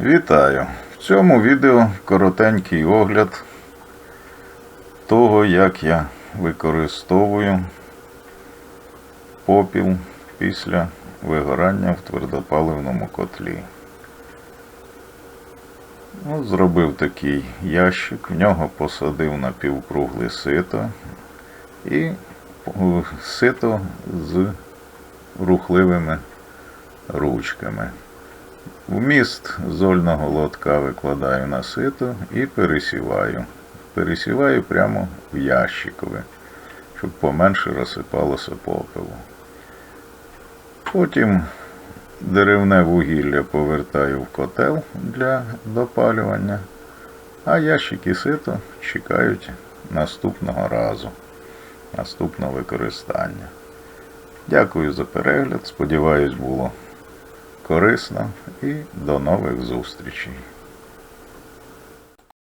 Вітаю! В цьому відео коротенький огляд того, як я використовую попіл після вигорання в твердопаливному котлі. Ну, зробив такий ящик, в нього посадив напівкругле сито і е, сито з рухливими ручками. Вміст зольного лотка викладаю на сито і пересіваю. Пересіваю прямо в ящикове, щоб поменше розсипалося попелу. Потім деревне вугілля повертаю в котел для допалювання, а ящики сито чекають наступного разу, наступного використання. Дякую за перегляд. Сподіваюсь, було корисно і до нових зустрічей.